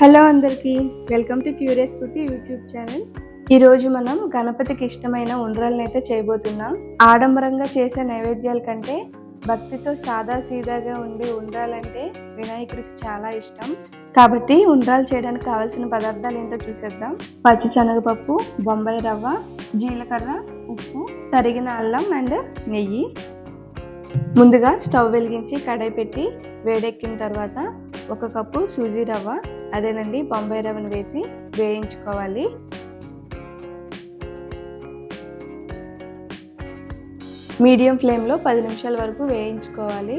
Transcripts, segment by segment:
Hello అందరికీ welcome to curious cutie YouTube channel. ఈరోజు మనం గణపతికి ఇష్టమైన ఉండ్రల్ని అయితే చేయబోతున్నాం. ఆడంబరంగా చేసే నైవేద్యాల కంటే భక్తితో సాదా సీదాగా ఉండే ఉండ్రాలంటే వినాయకుడికి చాలా ఇష్టం. కాబట్టి ఉండ్రాలు చేయడానికి కావాల్సిన పదార్థాలు ఏంటో చూసేద్దాం. పచ్చి శనగపప్పు బొంబాయి రవ్వ జీలకర్ర ఉప్పు తరిగిన అల్లం అండ్ నెయ్యి. ముందుగా స్టవ్ వెలిగించి కడాయి పెట్టి వేడెక్కిన తర్వాత ఒక కప్పు సూజీ రవ్వ అదేనండి బొంబాయి రవ్వను వేసి వేయించుకోవాలి. మీడియం ఫ్లేమ్లో పది నిమిషాల వరకు వేయించుకోవాలి.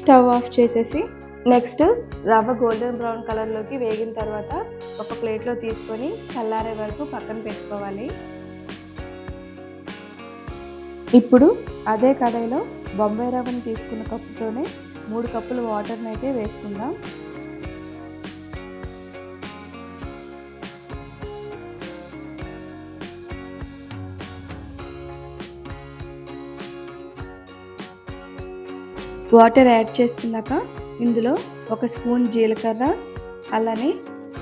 స్టవ్ ఆఫ్ చేసేసి నెక్స్ట్ రవ్వ గోల్డెన్ బ్రౌన్ కలర్లోకి వేగిన తర్వాత ఒక ప్లేట్లో తీసుకొని చల్లారే వరకు పక్కన పెట్టుకోవాలి. ఇప్పుడు అదే కడాయిలో బొంబాయి రవ్వను తీసుకున్న కప్పుతోనే మూడు కప్పులు వాటర్ని అయితే వేసుకుందాం. వాటర్ యాడ్ చేసుకున్నాక ఇందులో ఒక స్పూన్ జీలకర్ర అలానే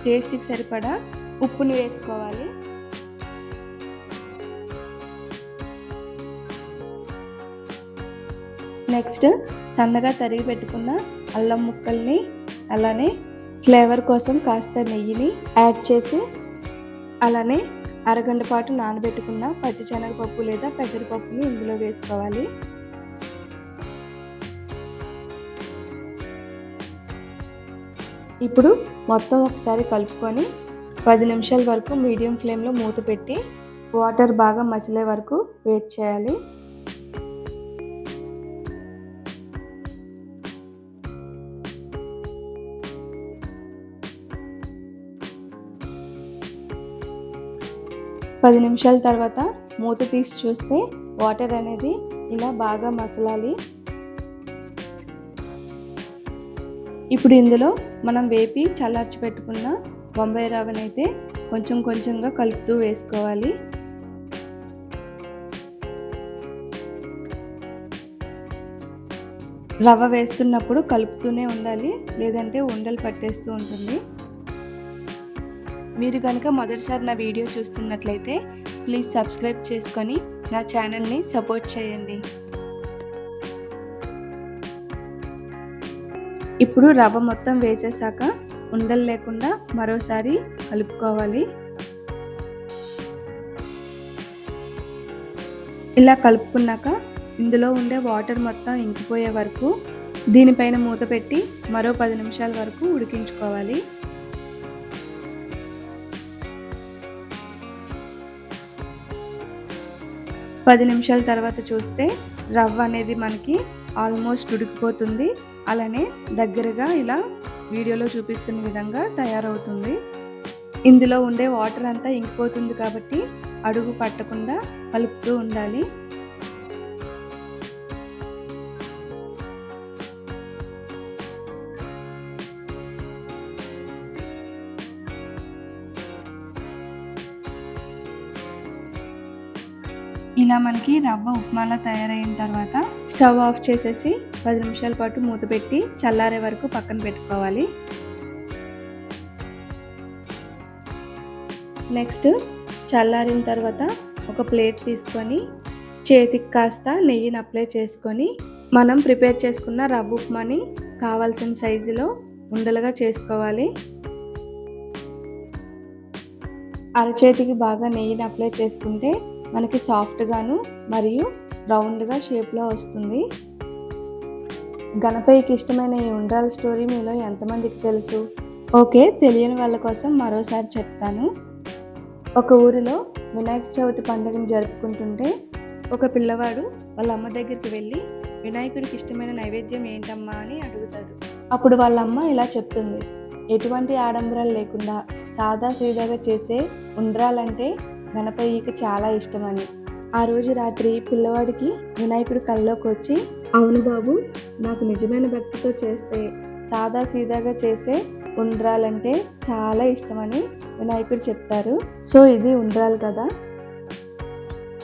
టేస్ట్కి సరిపడా ఉప్పుని వేసుకోవాలి. నెక్స్ట్ సన్నగా తరిగి పెట్టుకున్న అల్లం ముక్కల్ని అలానే ఫ్లేవర్ కోసం కాస్త నెయ్యిని యాడ్ చేసి అలానే అరగంట పాటు నానబెట్టుకున్న పచ్చిశనగపప్పు లేదా పెసరపప్పుని ఇందులో వేసుకోవాలి. ఇప్పుడు మొత్తం ఒకసారి కలుపుకొని పది నిమిషాల వరకు మీడియం ఫ్లేమ్లో మూత పెట్టి వాటర్ బాగా మసిలే వరకు వెయిట్ చేయాలి. పది నిమిషాల తర్వాత మూత తీసి చూస్తే వాటర్ అనేది ఇలా బాగా మసలాలి. ఇప్పుడు ఇందులో మనం వేపి చల్లార్చి పెట్టుకున్న బొంబాయి రవ్వను అయితే కొంచెం కొంచెంగా కలుపుతూ వేసుకోవాలి. రవ్వ వేస్తున్నప్పుడు కలుపుతూనే ఉండాలి లేదంటే ఉండలు పట్టేస్తూ ఉంటుంది. మీరు కనుక మొదటిసారి నా వీడియో చూస్తున్నట్లయితే ప్లీజ్ సబ్స్క్రైబ్ చేసుకొని నా ఛానల్ని సపోర్ట్ చేయండి. ఇప్పుడు రవ్వ మొత్తం వేసేసాక ఉండలు లేకుండా మరోసారి కలుపుకోవాలి. ఇలా కలుపుకున్నాక ఇందులో ఉండే వాటర్ మొత్తం ఇంకిపోయే వరకు దీనిపైన మూత పెట్టి మరో పది నిమిషాల వరకు ఉడికించుకోవాలి. పది నిమిషాల తర్వాత చూస్తే రవ్వ అనేది మనకి ఆల్మోస్ట్ ఉడికిపోతుంది. అలానే దగ్గరగా ఇలా వీడియోలో చూపిస్తున్న విధంగా తయారవుతుంది. ఇందులో ఉండే వాటర్ అంతా ఇంకిపోతుంది కాబట్టి అడుగు పట్టకుండా కలుపుతూ ఉండాలి. ఇలా మనకి రవ్వ ఉప్మాలా తయారైన తర్వాత స్టవ్ ఆఫ్ చేసేసి పది నిమిషాల పాటు మూత పెట్టి చల్లారే వరకు పక్కన పెట్టుకోవాలి. నెక్స్ట్ చల్లారిన తర్వాత ఒక ప్లేట్ తీసుకొని చేతికి కాస్త నెయ్యిని అప్లై చేసుకొని మనం ప్రిపేర్ చేసుకున్న రవ్వ ఉప్మాని కావాల్సిన సైజులో ఉండలుగా చేసుకోవాలి. అరచేతికి బాగా నెయ్యిని అప్లై చేసుకుంటే మనకి సాఫ్ట్గాను మరియు రౌండ్గా షేప్లో వస్తుంది. గణపయ్యకి ఇష్టమైన ఈ ఉండ్రాల స్టోరీ మీలో ఎంతమందికి తెలుసు? ఓకే తెలియని వాళ్ళ కోసం మరోసారి చెప్తాను. ఒక ఊరిలో వినాయక చవితి పండుగను జరుపుకుంటుంటే ఒక పిల్లవాడు వాళ్ళ అమ్మ దగ్గరికి వెళ్ళి వినాయకుడికి ఇష్టమైన నైవేద్యం ఏంటమ్మా? అని అడుగుతాడు. అప్పుడు వాళ్ళ అమ్మ ఇలా చెప్తుంది. ఎటువంటి ఆడంబరాలు లేకుండా సాదా సీదాగా చేసే ఉండ్రాలంటే గణపయ్యకి చాలా ఇష్టమని. ఆ రోజు రాత్రి పిల్లవాడికి వినాయకుడు కల్లోకి వచ్చి అవును బాబు నాకు నిజమైన భక్తితో చేస్తే సాదా సీదాగా చేసే ఉండ్రాలంటే చాలా ఇష్టమని వినాయకుడు చెప్తారు. సో ఇది ఉండ్రాలు కదా?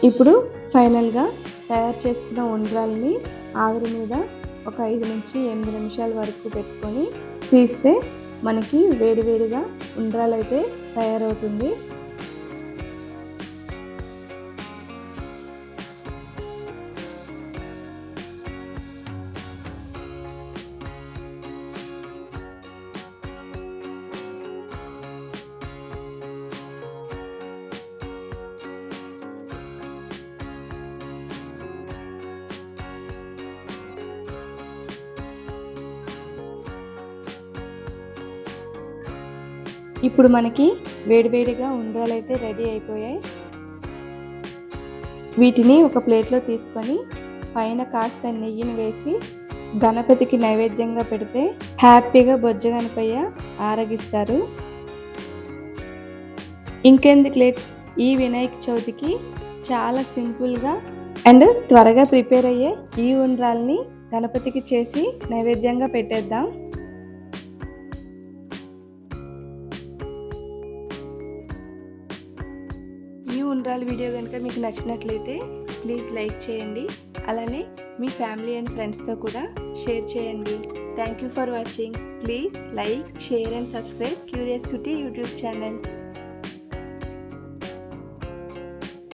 ఇప్పుడు ఫైనల్గా తయారు చేసుకున్న ఉండ్రాలని ఆవిరి మీద ఒక ఐదు నుంచి ఎనిమిది నిమిషాల వరకు పెట్టుకొని తీస్తే మనకి వేడివేడిగా ఉండ్రాలు అయితే తయారవుతుంది. ఇప్పుడు మనకి వేడివేడిగా ఉండ్రాలు అయితే రెడీ అయిపోయాయి. వీటిని ఒక ప్లేట్లో తీసుకొని పైన కాస్త నెయ్యిని వేసి గణపతికి నైవేద్యంగా పెడితే హ్యాపీగా బొజ్జ గణపయ్య ఆరగిస్తారు. ఇంకెందుకు లేట్? ఈ వినాయక చవితికి చాలా సింపుల్గా అండ్ త్వరగా ప్రిపేర్ అయ్యే ఈ ఉండ్రాల్ని గణపతికి చేసి నైవేద్యంగా పెట్టేద్దాం. ఈ వీడియో కనుక మీకు నచ్చినట్లయితే ప్లీజ్ లైక్ చేయండి. అలానే మీ ఫ్యామిలీ అండ్ ఫ్రెండ్స్తో కూడా షేర్ చేయండి. Thank you for watching. Please like share and subscribe curious cutie YouTube channel.